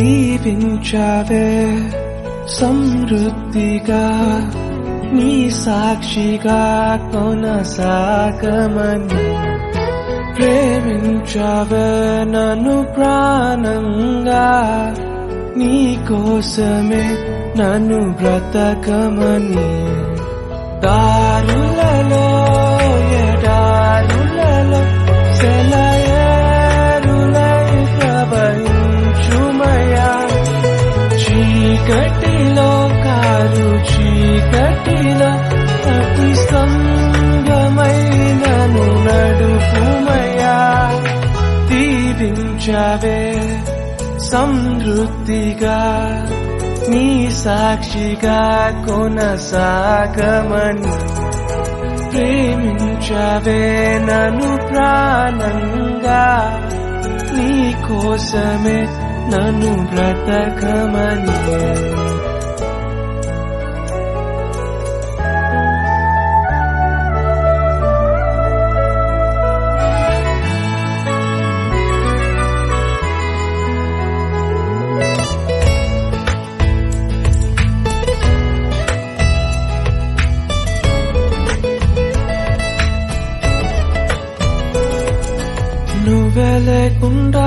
దీపించావే సమృద్ధిగా నీ సాక్షిగా కొనసాగమని ప్రేమించావే నన్ను ప్రాణంగా నీ కోసమే నన్ను బ్రతకమని దారులలో చీకటిలో కారు చీకటిలో అతి స్తంభమైనను నడుపుమయా తీరించవే సమృద్ధిగా నీ సాక్షిగా కొనసాగమని. ప్రేమించవే నన్ను ప్రాణంగా నీ కోసమే నన్ను బ్రతకమని నువ్వే లేకుండా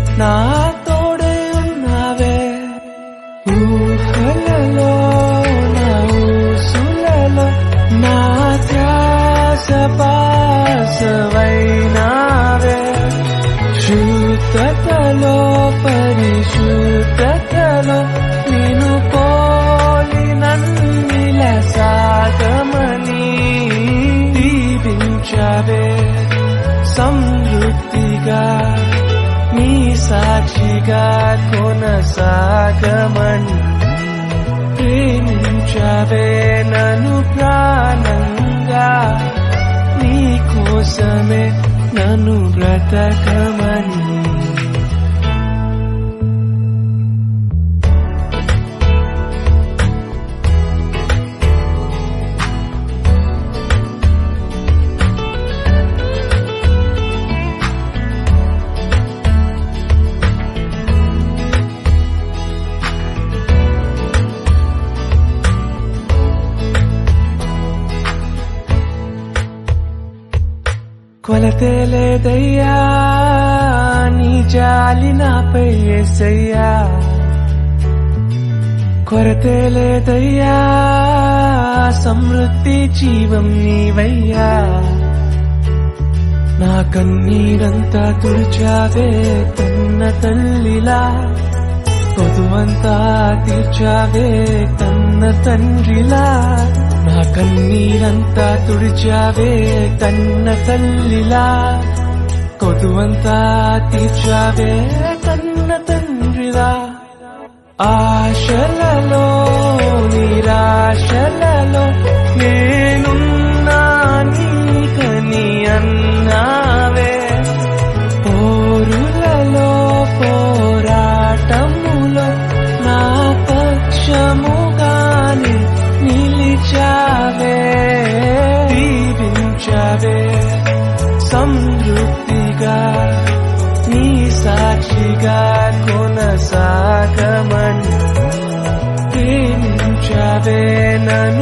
నా తోడే ఉన్నావే. ఊహలలో నా ఊసులలో నా ధ్యాస పాసవైనావే. శుద్ధతలో పరిశుద్ధతలో నేను పోలి నన్నిల సాగమని దీవించవే. సాక్షిగా కొనసాగమని. ప్రేమించవే నను ప్రాణంగా. నీ కోసమే నన్ను బ్రతకమని. కొలతే లేదయ్యా నీ జాలి నాపై ఏసయ్యా కొరతే లేదయ్యా సమృద్ధి జీవం నీవయ్యా. నా కన్నీరంతా తుడిచావే కన్న తల్లిలా. పొదువంతా తీర్చావే కన్న తండ్రిలా. నా కన్నీరంతా తుడిచావే కన్న తల్లిలా. కొడువంతా తీర్చావే కన్న తండ్రిలా. ఆశల संृप्तिगा नीसाक्षिगा कोनसागमन् कीनिवे ननु